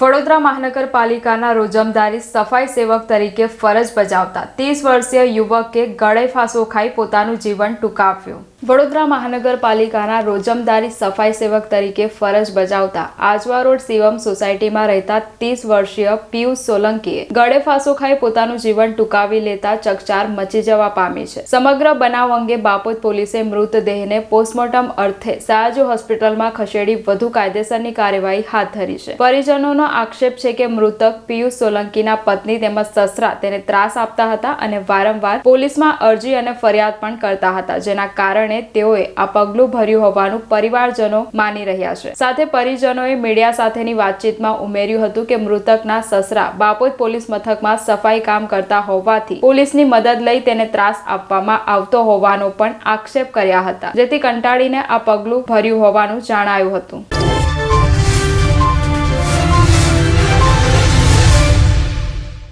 વડોદરા મહાનગરપાલિકાના રોજમદારી સફાઈ સેવક તરીકે ફરજ બજાવતા ત્રીસ વર્ષીય યુવકે ગળે ફાંસો ખાઈ પોતાનું જીવન ટૂંકાવ્યું. વડોદરા મહાનગરપાલિકાના રોજમદારી સફાઈ સેવક તરીકે ફરજ બજાવતા આજવા રોડ શિવમ સોસાયટીમાં રહેતા ત્રીસ વર્ષીય પિયુષ સોલંકીએ ગળે ફાંસો ખાઈ પોતાનું જીવન ટૂંકાવી લેતા ચકચાર મચી જવા પામી છે. સમગ્ર બનાવ અંગે બાપોદ પોલીસે મૃતદેહને પોસ્ટમોર્ટમ અર્થે સયાજી હોસ્પિટલમાં ખસેડી વધુ કાયદેસરની કાર્યવાહી હાથ ધરી છે. પરિજનોનો આક્ષેપ છે કે મૃતક પિયુષ સોલંકીના પત્ની તેમજ સસરા તેને ત્રાસ આપતા હતા અને વારંવાર પોલીસમાં અરજી અને ફરિયાદ પણ કરતા હતા, જેના કારણે તેઓએ આ પગલું ભર્યું હોવાનું પરિવારજનો માની રહ્યા છે. સાથે પરિજનોએ મીડિયા સાથેની વાતચીતમાં ઉમેર્યું હતું કે મૃતકના સસરા બાપોદ પોલીસ મથકમાં સફાઈ કામ કરતા હોવાથી પોલીસની મદદ લઈ તેને ત્રાસ આપવામાં આવતો હોવાનો પણ આક્ષેપ કર્યા હતા, જેથી કંટાળીને આ પગલું ભર્યું હોવાનું જણાયું હતું.